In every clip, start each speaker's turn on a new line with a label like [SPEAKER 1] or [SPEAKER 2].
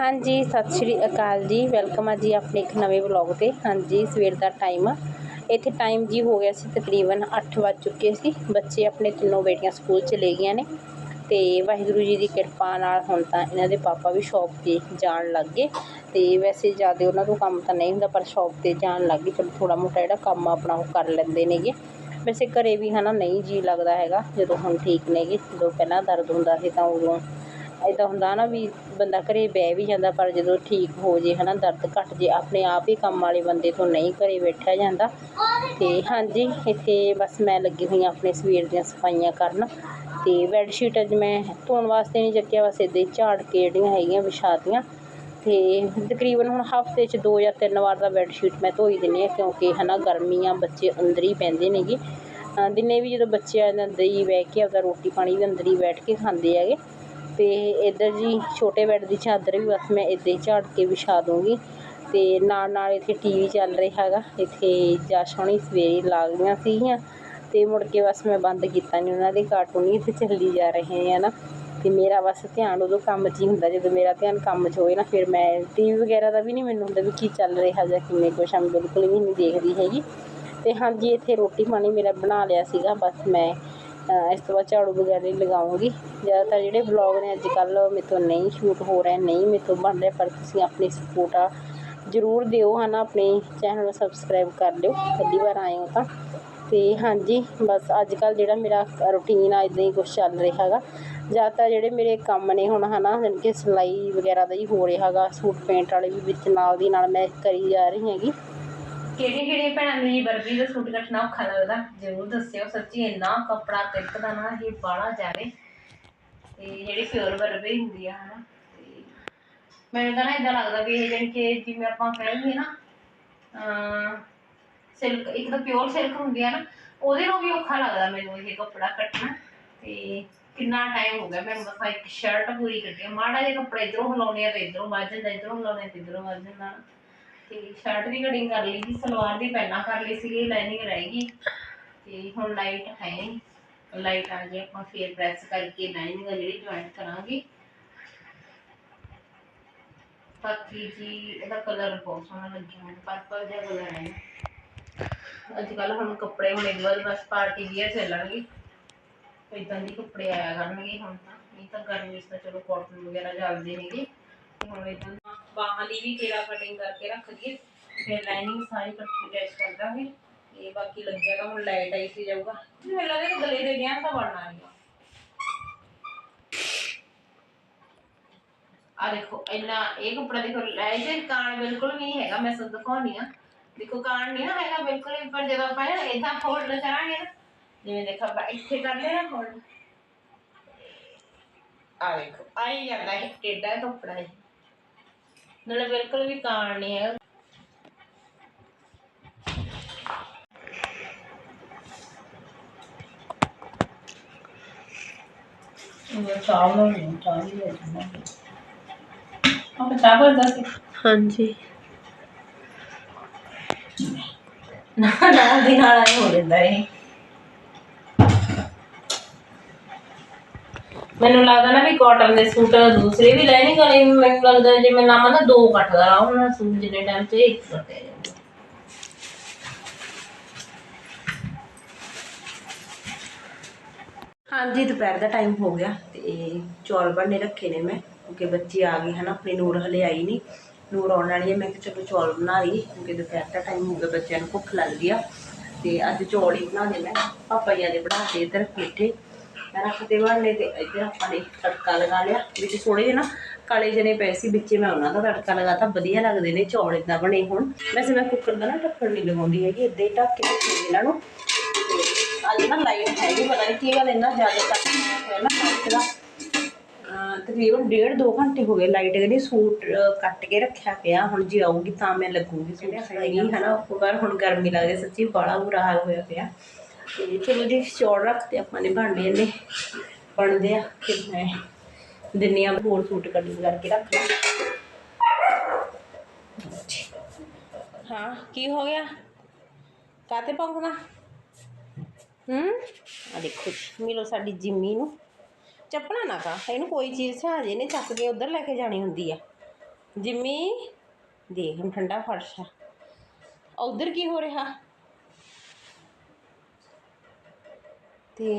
[SPEAKER 1] ਹਾਂਜੀ, ਸਤਿ ਸ਼੍ਰੀ ਅਕਾਲ ਜੀ। ਵੈਲਕਮ ਆ ਜੀ ਆਪਣੇ ਇੱਕ ਨਵੇਂ ਵਲੌਗ ਤੇ। ਹਾਂਜੀ, ਸਵੇਰ ਦਾ ਟਾਈਮ ਆ। ਇੱਥੇ ਟਾਈਮ ਜੀ ਹੋ ਗਿਆ ਸੀ ਤਕਰੀਬਨ 8 ਵੱਜ ਚੁੱਕੇ ਸੀ। ਬੱਚੇ ਆਪਣੇ ਤਿੰਨੋਂ ਬੇਟੀਆਂ ਸਕੂਲ ਚਲੇ ਗਈਆਂ ਨੇ। ਤੇ ਵਾਹਿਗੁਰੂ ਜੀ ਦੀ ਕਿਰਪਾ ਨਾਲ ਹੁਣ ਤਾਂ ਇਹਨਾਂ ਦੇ ਪਾਪਾ ਵੀ ਸ਼ੌਪ ਤੇ ਜਾਣ ਲੱਗ ਗਏ। ਤੇ ਵੈਸੇ ਜ਼ਿਆਦਾ ਉਹਨਾਂ ਤੋਂ ਕੰਮ ਤਾਂ ਨਹੀਂ ਹੁੰਦਾ, ਪਰ ਸ਼ੌਪ ਤੇ ਜਾਣ ਲੱਗ ਗਏ। ਚਲੋ ਥੋੜਾ ਮੋਟਾ ਜਿਹੜਾ ਕੰਮ ਆ ਆਪਣਾ ਉਹ ਕਰ ਲੈਂਦੇ ਨੇਗੇ। ਵੈਸੇ ਘਰੇ ਵੀ ਹਨਾ ਨਹੀਂ ਜੀ ਲੱਗਦਾ ਹੈਗਾ। ਜਦੋਂ ਹੁਣ ਠੀਕ ਨੇਗੇ, ਜਦੋਂ ਪਹਿਲਾਂ ਦਰਦ ਹੁੰਦਾ ਸੀ ਤਾਂ ਉਦੋਂ ਇੱਦਾਂ ਹੁੰਦਾ ਨਾ ਵੀ ਬੰਦਾ ਘਰ ਬਹਿ ਵੀ ਜਾਂਦਾ, ਪਰ ਜਦੋਂ ਠੀਕ ਹੋ ਜੇ ਹੈ ਨਾ ਦਰਦ ਘੱਟ ਜੇ, ਆਪਣੇ ਆਪ ਹੀ ਕੰਮ ਵਾਲੇ ਬੰਦੇ ਤੋਂ ਨਹੀਂ ਘਰ ਬੈਠਿਆ ਜਾਂਦਾ। ਅਤੇ ਹਾਂਜੀ, ਇੱਥੇ ਬਸ ਮੈਂ ਲੱਗੀ ਹੋਈ ਹਾਂ ਆਪਣੇ ਸਵੇਰ ਦੀਆਂ ਸਫਾਈਆਂ ਕਰਨ। ਅਤੇ ਬੈੱਡ ਸ਼ੀਟ ਅੱਜ ਮੈਂ ਧੋਣ ਵਾਸਤੇ ਨਹੀਂ ਚੱਕਿਆ, ਬਸ ਇੱਦਾਂ ਹੀ ਝਾੜ ਕੇ ਜਿਹੜੀਆਂ ਹੈਗੀਆਂ ਵਿਛਾਤੀਆਂ। ਅਤੇ ਤਕਰੀਬਨ ਹੁਣ ਹਫ਼ਤੇ 'ਚ ਦੋ ਜਾਂ ਤਿੰਨ ਵਾਰ ਦਾ ਬੈੱਡ ਸ਼ੀਟ ਮੈਂ ਧੋਈ ਦਿੰਦੀ ਹਾਂ, ਕਿਉਂਕਿ ਹੈ ਨਾ ਗਰਮੀ ਆ ਬੱਚੇ ਅੰਦਰ ਹੀ ਪੈਂਦੇ ਨੇਗੇ। ਅਹ ਦਿਨੇ ਵੀ ਜਦੋਂ ਬੱਚੇ ਆ ਅੰਦਰ ਹੀ ਬਹਿ ਕੇ ਆਪਦਾ ਰੋਟੀ ਪਾਣੀ ਵੀ ਅੰਦਰ ਹੀ ਬੈਠ ਕੇ ਖਾਂਦੇ ਹੈਗੇ। ਤੇ ਇੱਧਰ ਜੀ ਛੋਟੇ ਬੈੱਡ ਦੀ ਚਾਦਰ ਵੀ ਬਸ ਮੈਂ ਇੱਦਾਂ ਹੀ ਝਾੜ ਕੇ ਵਿਛਾ ਦੂੰਗੀ ਤੇ ਨਾਲ ਨਾਲ ਇੱਥੇ ਟੀਵੀ ਚੱਲ ਰਿਹਾ ਹੈਗਾ। ਇੱਥੇ ਜਸ਼ ਹੋਣੀ ਸਵੇਰੇ ਲਾ ਸੀਗੀਆਂ। ਤੇ ਮੁੜ ਕੇ ਬਸ ਮੈਂ ਬੰਦ ਕੀਤਾ ਨਹੀਂ ਉਹਨਾਂ ਦੇ। ਕਾਰਟੂਨ ਹੀ ਇੱਥੇ ਚੱਲੀ ਜਾ ਰਹੇ ਆ ਨਾ। ਤੇ ਮੇਰਾ ਬਸ ਧਿਆਨ ਉਦੋਂ ਕੰਮ 'ਚ ਹੀ ਹੁੰਦਾ। ਜਦੋਂ ਮੇਰਾ ਧਿਆਨ ਕੰਮ 'ਚ ਹੋਏ ਨਾ, ਫਿਰ ਮੈਂ ਟੀਵੀ ਵਗੈਰਾ ਦਾ ਵੀ ਨਹੀਂ ਮੈਨੂੰ ਹੁੰਦਾ ਵੀ ਕੀ ਚੱਲ ਰਿਹਾ ਜਾਂ ਕਿਵੇਂ ਕੁਛ। ਆ ਮੈਂ ਬਿਲਕੁਲ ਵੀ ਨਹੀਂ ਦੇਖਦੀ ਹੈਗੀ। ਤੇ ਹਾਂਜੀ, ਇੱਥੇ ਰੋਟੀ ਪਾਣੀ ਮੇਰਾ ਬਣਾ ਲਿਆ ਸੀਗਾ। ਬਸ ਮੈਂ ਇਸ ਤੋਂ ਬਾਅਦ ਝਾੜੂ ਵਗੈਰਾ ਹੀ ਲਗਾਉਂਗੀ। ਜ਼ਿਆਦਾਤਰ ਜਿਹੜੇ ਵਲੌਗ ਨੇ ਅੱਜ ਕੱਲ੍ਹ ਮੇਰੇ ਤੋਂ ਨਹੀਂ ਸ਼ੂਟ ਹੋ ਰਹੇ, ਨਹੀਂ ਮੇਰੇ ਤੋਂ ਬਣ ਰਹੇ, ਪਰ ਤੁਸੀਂ ਆਪਣੀ ਸਪੋਰਟ ਆ ਜ਼ਰੂਰ ਦਿਓ ਹਨਾ, ਆਪਣੇ ਚੈਨਲ ਨੂੰ ਸਬਸਕ੍ਰਾਈਬ ਕਰ ਲਿਓ। ਪਹਿਲੀ ਵਾਰ ਆਏ ਹੋ ਤਾਂ। ਤੇ ਹਾਂਜੀ, ਬਸ ਅੱਜ ਕੱਲ੍ਹ ਜਿਹੜਾ ਮੇਰਾ ਰੂਟੀਨ ਆ ਇਦਾਂ ਹੀ ਕੁਛ ਚੱਲ ਰਿਹਾ ਹੈਗਾ। ਜ਼ਿਆਦਾਤਰ ਜਿਹੜੇ ਮੇਰੇ ਕੰਮ ਨੇ ਹੁਣ ਹਨਾ, ਜਾਣੀ ਕਿ ਸਿਲਾਈ ਵਗੈਰਾ ਦਾ ਹੀ ਹੋ ਰਿਹਾ ਹੈਗਾ। ਸੂਟ ਪੇਂਟ ਵਾਲੇ ਵੀ ਵਿੱਚ ਨਾਲ ਦੀ ਨਾਲ ਮੈਂ ਕਰੀ ਜਾ ਰਹੀ ਹੈਗੀ।
[SPEAKER 2] ਕਿਹੜੀ ਕਿਹੜੀ ਭੈਣਾਂ ਨੂੰ ਜੀ ਬਰਬੀ ਦਾ ਸੂਟ ਕੱਟਣਾ ਔਖਾ ਲੱਗਦਾ? ਜ਼ਰੂਰ ਦੱਸਿਓ ਸੱਚੀ, ਇੰਨਾ ਕੱਪੜਾ ਤਿਲਕਦਾ ਨਾ, ਇਹ ਬਾਹਲਾ ਜਾਵੇ। ਤੇ ਜਿਹੜੀ ਪਿਓਰ ਬਰਬੀ ਹੁੰਦੀ ਆ, ਹਨਾ ਮੈਨੂੰ ਤਾਂ ਨਾ ਇਦਾਂ ਲੱਗਦਾ ਵੀ ਇਹ ਜਾਣੀ ਕਿ ਜਿਵੇਂ ਆਪਾਂ ਕਹਿ ਨਾ ਸਿਲਕ ਇੱਕ ਤਾਂ ਪਿਓਰ ਸਿਲਕ ਹੁੰਦੀ ਆ ਨਾ, ਉਹਦੇ ਨੂੰ ਵੀ ਔਖਾ ਲੱਗਦਾ ਮੈਨੂੰ ਇਹ ਕੱਪੜਾ ਕੱਟਣਾ। ਤੇ ਕਿੰਨਾ ਟਾਈਮ ਹੋ ਗਿਆ ਮੈਨੂੰ ਬਸ ਇੱਕ ਸ਼ਰਟ ਪੂਰੀ ਕੱਟੀ ਮਾੜਾ ਜਿਹਾ ਕੱਪੜਾ ਇਧਰੋਂ ਹਿਲਾਉਣੇ ਆ ਤੇ ਇਧਰੋਂ ਵੱਜ ਜਾਂਦਾ, ਇਧਰੋਂ ਹਿਲਾਉਣੇ ਤੇ ਇਧਰੋਂ ਵੱਜ ਜਾਂਦਾ। ਤੇ ਸ਼ਰਟ ਦੀ ਕਟਿੰਗ ਕਰ ਲਈ ਸੀ, ਸਲਵਾਰ ਦੀ ਪਹਿਲਾਂ ਕਰ ਲਈ ਸੀਗੀ ਲਾਈਨਿੰਗ ਰਹਿ ਗਈ। ਤੇ ਹੁਣ ਲਾਈਟ ਹੈ ਲਾਈਟ ਆ ਜੇ ਆਪਾਂ ਫੇਰ ਪ੍ਰੈਸ ਕਰਕੇ ਲਾਈਨਿੰਗ ਜਿਹੜੀ ਜੁਆਇੰਟ ਕਰਾਂਗੇ। ਬਾਕੀ ਜੀ, ਇਹਦਾ ਕਲਰ ਬਹੁਤ ਸੋਹਣਾ ਲੱਗਿਆ ਮੈਨੂੰ ਪਰਪਲ ਜਿਹਾ ਕਲਰ ਹੈ। ਅੱਜ ਕੱਲ ਹੁਣ ਕੱਪੜੇ ਹੁਣ ਇੱਕ ਵਾਰ ਬਸ ਪਾਰਟੀ ਵੀਅਰ ਚੱਲਣਗੇ। ਇਦਾਂ ਦੇ ਕੱਪੜੇ ਆਇਆ ਕਰਨਗੇ ਹੁਣ ਤਾਂ। ਨਹੀਂ ਤਾਂ ਗਰਮੀ 'ਚ ਤਾਂ ਚਲੋ ਕਾਟਨ ਵਗੈਰਾ ਚੱਲਦੇ ਨੇਗੇ। ਤੇ ਹੁਣ ਇਦਾਂ ਬਾਹਾਂ ਦੀ ਵੀ ਤੇਰਾ ਕਟਿੰਗ ਕਰਕੇ ਰੱਖ ਦਈਏ, ਫਿਰ ਲਾਈਨਿੰਗ ਸਾਰੀ ਕੱਟੀ ਅਟੈਚ ਕਰ ਦਾਂਗੇ। ਇਹ ਬਾਕੀ ਲੱਗਿਆਗਾ ਹੁਣ ਲਾਈਟ ਆਈ ਸੀ ਜਾਊਗਾ। ਮੈਨੂੰ ਲੱਗਦਾ ਗਲੇ ਦੇ ਵਿਆਹ ਤਾਂ ਬਣਨਾ ਨਹੀਂ ਆ। ਦੇਖੋ, ਇੰਨਾ, ਇਹ ਕੱਪੜਾ ਦੇਖੋ ਲੈ ਕਾਣ ਬਿਲਕੁਲ ਵੀ ਨਹੀਂ ਹੈਗਾ, ਮੈਂ ਤੁਹਾਨੂੰ ਦਿਖਾਉਣੀ ਆ ਦੇਖੋ ਕਾਣ ਨਹੀਂ ਨਾ ਹੈਗਾ ਬਿਲਕੁਲ ਵੀ, ਪਰ ਜਦੋਂ ਆਪਾਂ ਨਾ ਇਦਾਂ ਹੋਲਡ ਕਰਾਂਗੇ ਨਾ, ਜਿਵੇਂ ਦੇਖੋ ਆਪਾਂ ਇੱਥੇ ਕਰ ਲਿਆ ਨਾ ਆ ਦੇਖੋ ਆਈ ਜਾਂਦਾ ਹੈ ਟੇਡਾ ਕੱਪੜਾ ਹੈ ਨਾਲੇ ਬਿਲਕੁਲ ਵੀ ਕਾਣ ਨਹੀਂ ਹੈ
[SPEAKER 1] ਹਾਂਜੀ।
[SPEAKER 2] ਨਾਲ ਦੀ ਨਾਲ ਆਏ ਹੋ ਜਾਂਦਾ ਇਹ ਮੈਨੂੰ ਲੱਗਦਾ ਨਾ ਵੀ ਕਾਟਨ ਦੇ ਸੂਟ ਦੂਸਰੇ ਵੀ ਲੈਣੇ ਵਾਲੇ ਮੈਨੂੰ ਲੱਗਦਾ ਜੇ ਮੈਂ ਲਾਵਾਂ ਨਾ ਦੋ ਕੱਟਦਾ ਰਹਾ ਸੂਟ ਜਿੰਨੇ ਟਾਈਮ ਤੇ ਇੱਕ ਕੱਟਿਆ ਜਾਂਦਾ
[SPEAKER 1] ਹਾਂਜੀ, ਦੁਪਹਿਰ ਦਾ ਟਾਈਮ ਹੋ ਗਿਆ ਤੇ ਚੌਲ ਬਣਨੇ ਰੱਖੇ ਨੇ ਮੈਂ। ਕਿਉਂਕਿ ਬੱਚੇ ਆ ਗਏ ਹਨਾ, ਆਪਣੀ ਨੂਰ ਹਲੇ ਆਈ ਨਹੀਂ। ਨੂਰ ਆਉਣ ਵਾਲੀ ਹੈ, ਮੈਂ ਕਿਹਾ ਚਲੋ ਚੌਲ ਬਣਾ ਲਈ। ਕਿਉਂਕਿ ਦੁਪਹਿਰ ਦਾ ਟਾਈਮ ਹੋ ਗਿਆ, ਬੱਚਿਆਂ ਨੂੰ ਭੁੱਖ ਲੱਗ ਆ। ਤੇ ਅੱਜ ਚੌਲ ਹੀ ਬਣਾ ਦੇ ਮੈਂ। ਜੀ ਦੇ ਬਣਾ ਕੇ ਇੱਧਰ ਮਿੱਠੇ ਰੱਖਦੇ ਬਣਨੇ ਤੇ ਇੱਧਰ ਆਪਾਂ ਨੇ ਤੜਕਾ ਲਗਾ ਲਿਆ। ਵਿੱਚ ਥੋੜੇ ਜਿਹੇ ਨਾ ਕਾਲੇ ਜਨੇ ਪਏ ਸੀ ਵਿੱਚੇ ਮੈਂ ਉਹਨਾਂ ਦਾ ਤੜਕਾ ਲਗਾਤਾ ਵਧੀਆ ਲੱਗਦੇ ਨੇ ਚੌਲ ਇਦਾਂ ਬਣੇ ਹੁਣ। ਵੈਸੇ ਮੈਂ ਕੁੱਕਰ ਦਾ ਨਾ ਢੱਕਣ ਨਹੀਂ ਲਗਾਉਂਦੀ ਹੈਗੀ ਇੱਦਾਂ ਹੀ ਢੱਕ ਕੇ ਰੱਖੂੰਗੀ ਇਹਨਾਂ ਨੂੰ। ਅੱਜ ਨਾ ਲਾਈਟ ਹੈਗੀ ਪਤਾ ਨਹੀਂ ਕੀ ਗੱਲ ਇੰਨਾ ਜ਼ਿਆਦਾ ਕੱਟ ਹੋਇਆ ਨਾ ਲਾਈਟ ਦਾ। ਤਕਰੀਬਨ ਡੇਢ ਦੋ ਘੰਟੇ ਹੋ ਗਏ ਲਾਈਟ ਦੇ ਸੂਟ ਕੱਟ ਕੇ ਰੱਖਿਆ ਪਿਆ ਹੁਣ ਜੇ ਆਊਗੀ ਤਾਂ ਮੈਂ ਲੱਗੂਗੀ ਸੂਟ। ਸਹੀ ਹਨਾ ਉਹ ਪਰ ਹੁਣ ਗਰਮੀ ਲੱਗਦੀ ਸੱਚੀ ਬੜਾ ਬੁਰਾ ਹਾਲ ਹੋਇਆ ਪਿਆ। ਤੇ ਚਲੋ ਜੀ ਚੌਲ ਰੱਖਦੇ ਆਪਾਂ ਨੇ ਭਾਂਡੇ ਨੇ ਬਣਦੇ ਆ ਫਿਰ ਮੈਂ ਦਿੰਨੀ ਆ ਹੋਰ ਸੂਟ ਕੱਢੀ ਕਰਕੇ ਰੱਖ ਲਾਂ। ਹਾਂ ਕੀ ਹੋ ਗਿਆ? ਕਾਤੇ ਪੰਗਣਾ ਹੂੰ? ਆ ਦੇਖੋ ਜੀ, ਮਿਲੋ ਸਾਡੀ ਜਿੰਮੀ ਨੂੰ। ਚੱਪਣਾ ਨਾ ਕਾ ਇਹਨੂੰ ਕੋਈ ਚੀਜ਼ ਸਹਾਜੇ ਨੇ ਚੱਕ ਕੇ ਉਧਰ ਲੈ ਕੇ ਜਾਣੀ ਹੁੰਦੀ ਆ। ਜਿੰਮੀ ਦੇਖ ਹੁਣ ਠੰਡਾ ਫਰਸ਼ ਆ ਉਧਰ ਕੀ ਹੋ ਰਿਹਾ? ਤੇ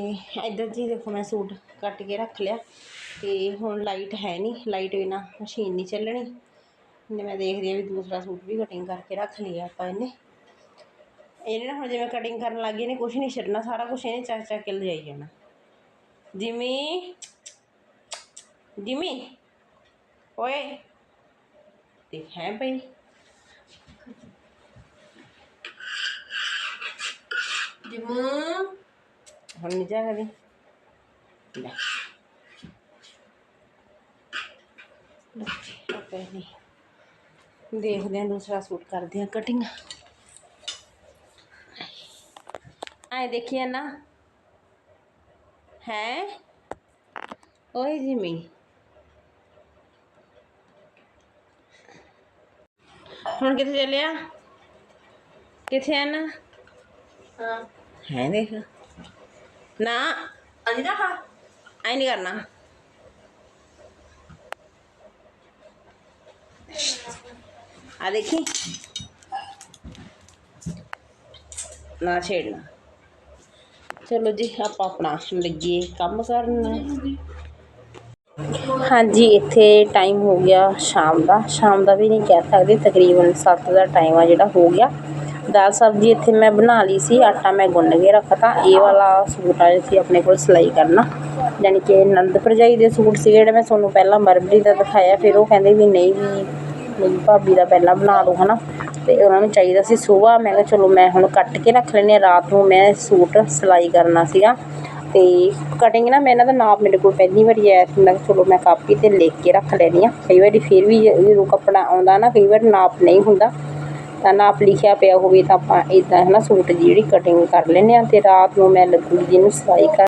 [SPEAKER 1] ਇੱਧਰ ਜੀ ਦੇਖੋ ਮੈਂ ਸੂਟ ਕੱਟ ਕੇ ਰੱਖ ਲਿਆ ਤੇ ਹੁਣ ਲਾਈਟ ਹੈ ਨਹੀਂ ਲਾਈਟ ਬਿਨਾ ਮਸ਼ੀਨ ਨਹੀਂ ਚੱਲਣੀ। ਨੇ ਮੈਂ ਦੇਖਦੀ ਆ ਵੀ ਦੂਸਰਾ ਸੂਟ ਵੀ ਕਟਿੰਗ ਕਰਕੇ ਰੱਖ ਲਿਆ ਆਪਾਂ ਇਹਨੇ। ਇਹਨੇ ਨਾ ਹੁਣ ਜਿਵੇਂ ਕਟਿੰਗ ਕਰਨ ਲੱਗ ਗਈ ਨੇ ਕੁਝ ਨਹੀਂ ਛੱਡਣਾ, ਸਾਰਾ ਕੁਝ ਇਹਨੇ ਚੱਕ ਚੱਕ ਕੇ ਲਿਜਾਈ ਜਾਣਾ। ਜਿਮੀ ਜਿਮੀ ਓਏ, ਦੇਖ ਹੈ ਭਈ ਜਿਮੂ ਹੁਣ ਨਹੀਂ ਜਾ ਕਰੀ ਲੈ ਬੱਚੇ ਆਪੇ ਨਹੀਂ ਦੇਖਦੇ ਹਾਂ ਦੂਸਰਾ ਸੂਟ ਕਰਦੇ ਹਾਂ ਕਟਿੰਗ ਆਏ ਦੇਖੀਏ ਨਾ ਹੈ ਓਏ ਜਿਮੀ ਹੁਣ ਕਿੱਥੇ ਚੱਲਿਆ ਕਿੱਥੇ ਆ ਨਾ
[SPEAKER 2] ਹਾਂ
[SPEAKER 1] ਹੈ ਦੇਖ ਨਾ।
[SPEAKER 2] ਅਜੀ ਨਾ ਖਾ।
[SPEAKER 1] ਐ ਨਹੀਂ ਕਰਨਾ। ਆ ਦੇਖੀ। ਨਾ ਛੇੜਨਾ। ਚਲੋ ਜੀ ਆਪਾਂ ਆਪਣਾ ਲੱਗੀਏ ਕੰਮ ਕਰਨ। ਹਾਂਜੀ ਇੱਥੇ ਟਾਈਮ ਹੋ ਗਿਆ ਸ਼ਾਮ ਦਾ। ਸ਼ਾਮ ਦਾ ਵੀ ਨਹੀਂ ਕਹਿ ਸਕਦੇ ਤਕਰੀਬਨ 7 ਦਾ ਟਾਈਮ ਆ ਜਿਹੜਾ ਹੋ ਗਿਆ। ਦਾਲ ਸਬਜ਼ੀ ਇੱਥੇ ਮੈਂ ਬਣਾ ਲਈ ਸੀ, ਆਟਾ ਮੈਂ ਗੁੰਨ ਕੇ ਰੱਖਤਾ। ਇਹ ਵਾਲਾ ਸੂਟ ਆਇਆ ਸੀ ਆਪਣੇ ਕੋਲ ਸਿਲਾਈ ਕਰਨਾ। ਯਾਨੀ ਕਿ ਨੰਦ ਭਰਜਾਈ ਦੇ ਸੂਟ ਸੀ ਜਿਹੜੇ ਮੈਂ ਤੁਹਾਨੂੰ ਪਹਿਲਾਂ ਮਰਬਰੀ ਦਾ ਦਿਖਾਇਆ, ਫਿਰ ਉਹ ਕਹਿੰਦੇ ਵੀ ਨਹੀਂ ਵੀ ਮੇਰੀ ਭਾਬੀ ਦਾ ਪਹਿਲਾਂ ਬਣਾ ਲਓ, ਹਨਾ। ਤੇ ਉਹਨਾਂ ਨੂੰ ਚਾਹੀਦਾ ਸੀ ਸੁਬਾਹ ਮੈਂ ਕਿਹਾ ਚਲੋ ਮੈਂ ਹੁਣ ਕੱਟ ਕੇ ਰੱਖ ਲੈਂਦੀ ਹਾਂ। ਰਾਤ ਨੂੰ ਮੈਂ ਸੂਟ ਸਿਲਾਈ ਕਰਨਾ ਸੀਗਾ। ਤੇ ਕਟਿੰਗ ਨਾ ਮੈਂ ਇਹਨਾਂ ਦਾ ਨਾਪ ਮੇਰੇ ਕੋਲ ਪਹਿਲੀ ਵਾਰੀ ਆਇਆ ਸੀ। ਮੈਂ ਕਿਹਾ ਚਲੋ ਮੈਂ ਕਾਪੀ ਤੇ ਲਿਖ ਕੇ ਰੱਖ ਲੈਣੀ ਆ ਕਈ ਵਾਰੀ ਫਿਰ ਵੀ ਜਦੋਂ ਕੱਪੜਾ ਆਉਂਦਾ ਨਾ, ਕਈ ਵਾਰ ਨਾਪ ਨਹੀਂ ਹੁੰਦਾ। ਤਾਂ ਨਾਪ ਲਿਖਿਆ ਪਿਆ ਹੋਵੇ ਤਾਂ ਆਪਾਂ ਇਦਾਂ ਹੈ ਨਾ ਸੂਟ ਦੀ ਜਿਹੜੀ ਕਟਿੰਗ ਕਰ ਲੈਂਦੇ ਹਾਂ ਅਤੇ ਰਾਤ ਨੂੰ ਮੈਂ ਲੱਗੂਗੀ ਜਿਹਨੂੰ ਸਿਲਾਈ ਕਰ